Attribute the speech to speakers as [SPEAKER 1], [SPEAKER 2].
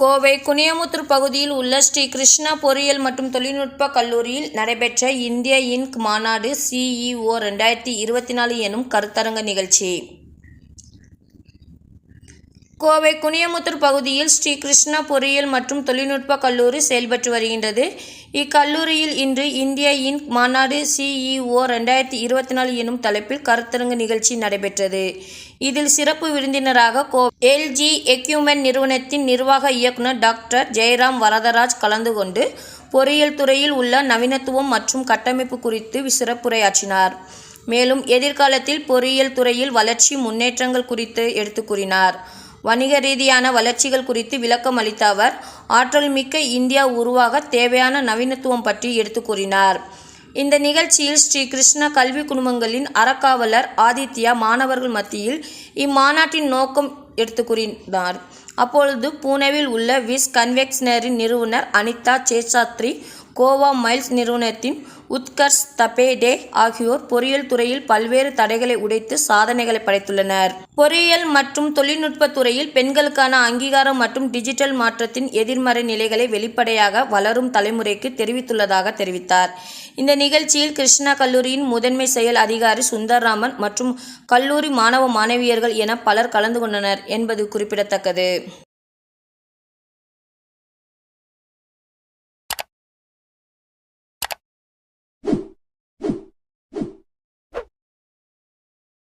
[SPEAKER 1] கோவை குனியமுத்தூர் பகுதியில் உள்ள ஸ்ரீ கிருஷ்ணா பொறியியல் மற்றும் தொழில்நுட்ப கல்லூரியில் நடைபெற்ற இந்திய இன்க் மாநாடு சிஇஓ ரெண்டாயிரத்தி இருபத்தி நாலு எனும் கருத்தரங்க நிகழ்ச்சி. கோவை குனியமுத்தூர் பகுதியில் ஸ்ரீ கிருஷ்ணா பொறியியல் மற்றும் தொழில்நுட்ப கல்லூரி செயல்பட்டு வருகின்றது. இக்கல்லூரியில் இன்று இந்திய இன்க் மாநாடு சிஇஓ ரெண்டாயிரத்தி இருபத்தி நாலு எனும் தலைப்பில் கருத்தரங்கு நிகழ்ச்சி நடைபெற்றது. இதில் சிறப்பு விருந்தினராக கோ எல்ஜி எக்யூமென்ட் நிறுவனத்தின் நிர்வாக இயக்குனர் டாக்டர் ஜெயராம் வரதராஜ் கலந்து கொண்டு பொறியியல் துறையில் உள்ள நவீனத்துவம் மற்றும் கட்டமைப்பு குறித்து சிறப்புரையாற்றினார் மேலும் எதிர்காலத்தில் பொறியியல் துறையில் வளர்ச்சி முன்னேற்றங்கள் குறித்து எடுத்துக் கூறினார். வணிக ரீதியான வளர்ச்சிகள் குறித்து விளக்கம் அளித்த அவர் ஆற்றல் மிக்க இந்தியா உருவாக தேவையான நவீனத்துவம் பற்றி எடுத்து கூறினார். இந்த நிகழ்ச்சியில் ஸ்ரீ கிருஷ்ணா கல்வி குடும்பங்களின் அறக்காவலர் ஆதித்யா மாணவர்கள் மத்தியில் இம்மாநாட்டின் நோக்கம் எடுத்து கூறினார். அப்பொழுது பூனேவில் உள்ள விஸ் கன்வெக்ஷனரின் நிறுவனர் அனிதா சேஷாத்ரி கோவா மைல்ஸ் நிறுவனத்தின் உத்கர்ஷ் தபேடே ஆகியோர் பொறியியல் துறையில் பல்வேறு தடைகளை உடைத்து சாதனைகளை படைத்துள்ளனர். பொறியியல் மற்றும் தொழில்நுட்ப துறையில் பெண்களுக்கான அங்கீகாரம் மற்றும் டிஜிட்டல் மாற்றத்தின் எதிர்மறை நிலைகளை வெளிப்படையாக வளரும் தலைமுறைக்கு தெரிவித்துள்ளதாக தெரிவித்தார். இந்த நிகழ்ச்சியில் கிருஷ்ணா கல்லூரியின் முதன்மை செயல் அதிகாரி சுந்தர்ராமன் மற்றும் கல்லூரி மாணவ மாணவியர்கள் என பலர் கலந்து கொண்டனர் என்பது குறிப்பிடத்தக்கது.